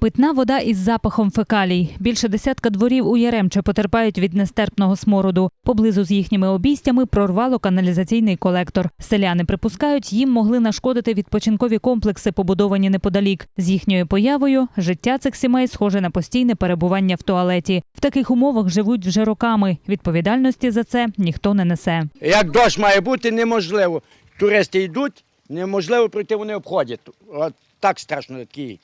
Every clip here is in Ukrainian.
Питна вода із запахом фекалій. Більше десятка дворів у Яремче потерпають від нестерпного смороду. Поблизу з їхніми обійстями прорвало каналізаційний колектор. Селяни припускають, їм могли нашкодити відпочинкові комплекси, побудовані неподалік. З їхньою появою життя цих сімей схоже на постійне перебування в туалеті. В таких умовах живуть вже роками. Відповідальності за це ніхто не несе. Як дощ має бути, неможливо. Туристи йдуть, неможливо пройти, вони обходять. От так страшно такий,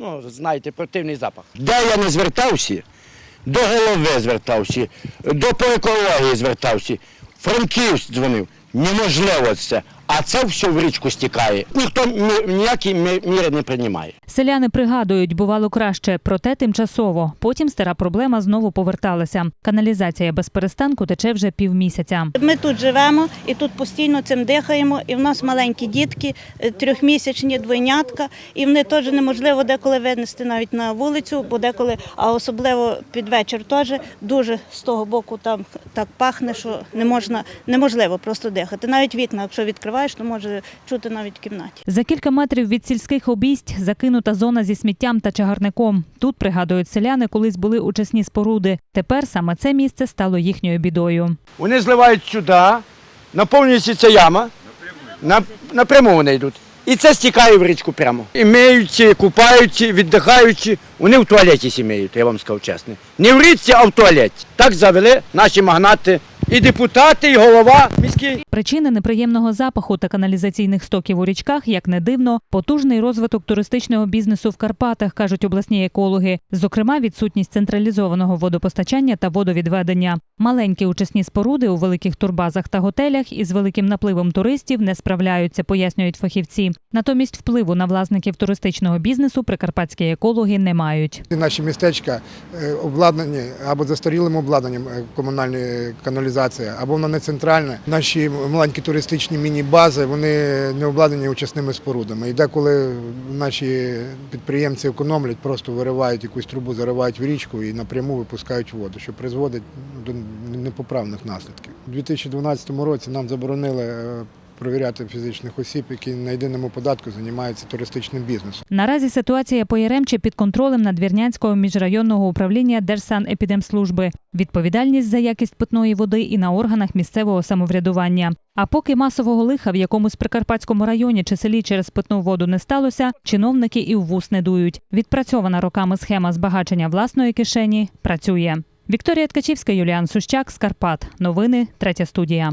ну, знаєте, противний запах. Де я не звертався, до голови звертався, до екології звертався, Франківськ дзвонив. Неможливо це. А це все в річку стікає. Ніхто ні- ніякі мі- міри не приймає. Селяни пригадують, бувало краще, проте тимчасово. Потім стара проблема знову поверталася. Каналізація без перестанку тече вже півмісяця. Ми тут живемо і тут постійно цим дихаємо. І в нас маленькі дітки, е, трьохмісячні двойнятка, і вони теж неможливо деколи винести навіть на вулицю, бо деколи, а особливо під вечір теж дуже з того боку там так пахне, що не можна, неможливо просто дихати. Навіть вікна, якщо відкриваєш, то може чути навіть в кімнаті. За кілька метрів від сільських обійсть закинута зона зі сміттям та чагарником. Тут пригадують селяни, колись були учасні споруди. Тепер саме це місце стало їхньою бідою. Вони зливають сюди, наповнюється ця яма, на, напряму вони йдуть. І це стікає в річку прямо. І миються, купаються, віддихаючи. Вони в туалеті сімеють, я вам скажу чесно. Не в річці, а в туалеті. Так завели наші магнати. І депутати, і голова міський. Причини неприємного запаху та каналізаційних стоків у річках, як не дивно, потужний розвиток туристичного бізнесу в Карпатах, кажуть обласні екологи. Зокрема, відсутність централізованого водопостачання та водовідведення. Маленькі учасні споруди у великих турбазах та готелях із великим напливом туристів не справляються, пояснюють фахівці. Натомість впливу на власників туристичного бізнесу прикарпатські екологи не мають. Наші містечка е, обладнані або застарілим обладнанням е, комунальної каналізації, або вона не центральна. Наші маленькі туристичні міні-бази вони не обладнані очисними спорудами. І деколи наші підприємці економлять, просто виривають якусь трубу, заривають в річку і напряму випускають воду, що призводить до непоправних наслідків. У 2012 році нам заборонили е, провіряти фізичних осіб, які на єдиному податку займаються туристичним бізнесом. Наразі ситуація по Яремчі під контролем Надвірнянського міжрайонного управління Держсанепідемслужби. Відповідальність за якість питної води і на органах місцевого самоврядування. А поки масового лиха в якомусь прикарпатському районі чи селі через питну воду не сталося, чиновники і в вус не дують. Відпрацьована роками схема збагачення власної кишені працює. Вікторія Ткачівська, Юліан Сущак, Скарпат. Новини, третя студія.